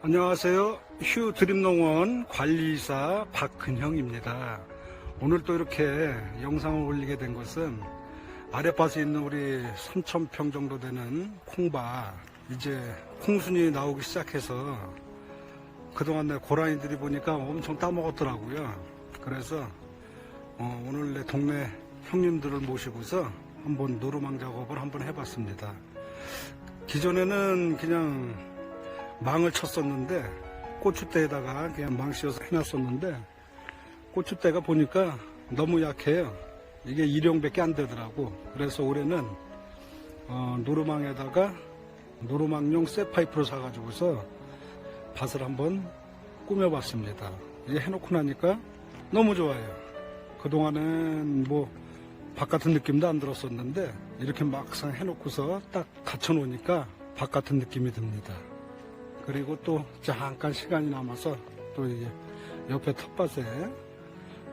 안녕하세요. 휴 드림농원 관리사 박근형입니다. 오늘 또 이렇게 영상을 올리게 된 것은 아랫밭에 있는 우리 3,000평 정도 되는 콩밭 이제 콩순이 나오기 시작해서 그동안 내 고라니들이 보니까 엄청 따먹었더라고요. 그래서 어, 오늘 내 동네 형님들을 모시고서 한번 노루망 작업을 한번 해봤습니다. 기존에는 그냥 망을 쳤었는데 고추대에다가 그냥 망 씌워서 해놨었는데 고추대가 보니까 너무 약해요. 이게 일용밖에 안 되더라고. 그래서 올해는 어, 노루망에다가 노루망용 쇠파이프를 사가지고서 밭을 한번 꾸며봤습니다. 이게 해놓고 나니까 너무 좋아요. 그동안은 뭐 바깥은 느낌도 안 들었었는데 이렇게 막상 해놓고서 딱 갖춰놓으니까 바깥은 느낌이 듭니다. 그리고 또 잠깐 시간이 남아서 또 이제 옆에 텃밭에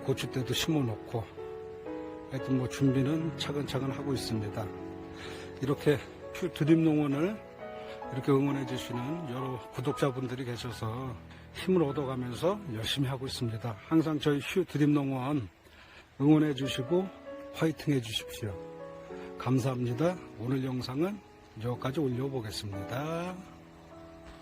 고추대도 심어놓고 하여튼 뭐 준비는 차근차근 하고 있습니다. 이렇게 퓨 드림 농원을 이렇게 응원해 주시는 여러 구독자분들이 계셔서 힘을 얻어가면서 열심히 하고 있습니다. 항상 저희 휴 드림 농원 응원해 주시고 화이팅 해 주십시오. 감사합니다. 오늘 영상은 여기까지 올려보겠습니다.